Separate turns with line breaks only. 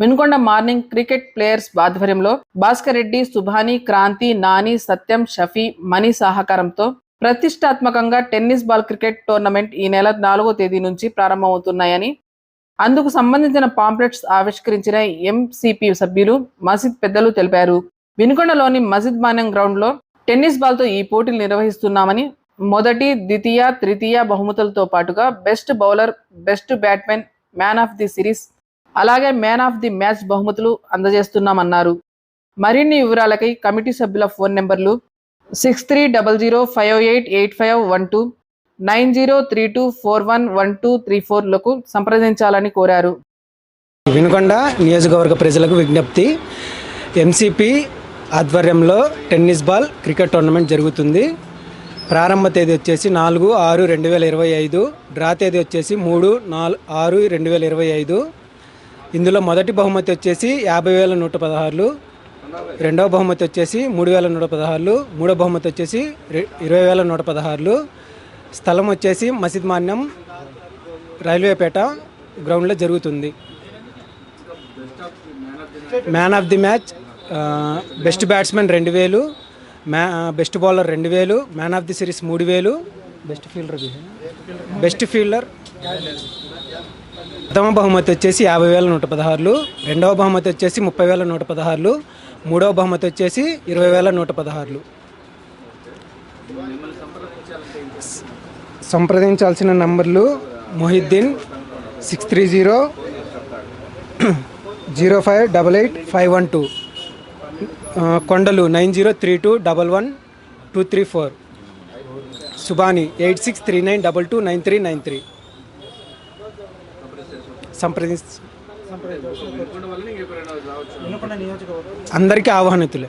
Vinukonda morning cricket players ఆధ్వర్యంలో భాస్కర్ రెడ్డి సుభాని క్రాంతి నాని సత్యం షఫీ మణి సహకారంతో ప్రతిష్టాత్మకంగా టెన్నిస్ బాల్ క్రికెట్ టోర్నమెంట్ ఈ నెల నాలుగో తేదీ నుంచి ప్రారంభమవుతున్నాయని అందుకు సంబంధించిన పాంప్లెట్స్ ఆవిష్కరించిన ఎంసిపి సభ్యులు మసీద్ పెద్దలు తెలిపారు. వినుకొండలోని మసీద్ మాన్యం గ్రౌండ్లో టెన్నిస్ బాల్తో ఈ పోటీలు నిర్వహిస్తున్నామని మొదటి ద్వితీయ తృతీయ బహుమతులతో పాటుగా best bowler best batsman man of the series అలాగే మ్యాన్ ఆఫ్ ది మ్యాచ్ బహుమతులు అందజేస్తున్నామన్నారు. మరిన్ని వివరాలకై కమిటీ సభ్యుల phone numbers six three double zero five eight eight five one two nine zero three two four one one two three ఫోర్లకు సంప్రదించాలని కోరారు.
వినుకొండ నియోజకవర్గ ప్రజలకు విజ్ఞప్తి ఎంసిపి ఆధ్వర్యంలో టెన్నిస్ బాల్ క్రికెట్ టోర్నమెంట్ జరుగుతుంది. ప్రారంభ తేదీ వచ్చేసి నాలుగు ఆరు రెండు వేల ఇరవై ఐదు డ్రా తేదీ వచ్చేసి మూడు నాలుగు ఆరు రెండు వేల ఇరవై ఐదు. ఇందులో మొదటి బహుమతి వచ్చేసి యాభై వేల నూట పదహారులు రెండవ బహుమతి వచ్చేసి మూడు వేల నూట పదహారులు మూడో బహుమతి వచ్చేసి ఇరవై వేల నూట పదహారులు. స్థలం వచ్చేసి మసీద్ మాన్యం రైల్వేపేట గ్రౌండ్లో జరుగుతుంది. Man of the match best batsmen రెండు వేలు మ్యా బెస్ట్ బౌలర్ రెండు వేలు మ్యాన్ ఆఫ్ ది సిరీస్ మూడు వేలు. బెస్ట్ ఫీల్డర్ బెస్ట్ ఫీల్డర్ ప్రథమ బహుమతి వచ్చేసి యాభై వేల నూట పదహారులు రెండవ బహుమతి వచ్చేసి ముప్పై వేల నూట పదహారులు మూడవ బహుమతి వచ్చేసి ఇరవై వేల నూట పదహారులు. సంప్రదించాల్సిన numbers Mohiddin six three zero zero five double eight five one two Kondalu nine zero three two double one two three four Subani eight six three nine double two nine three nine three. సంప్రది అందరికీ ఆహ్వానితులే.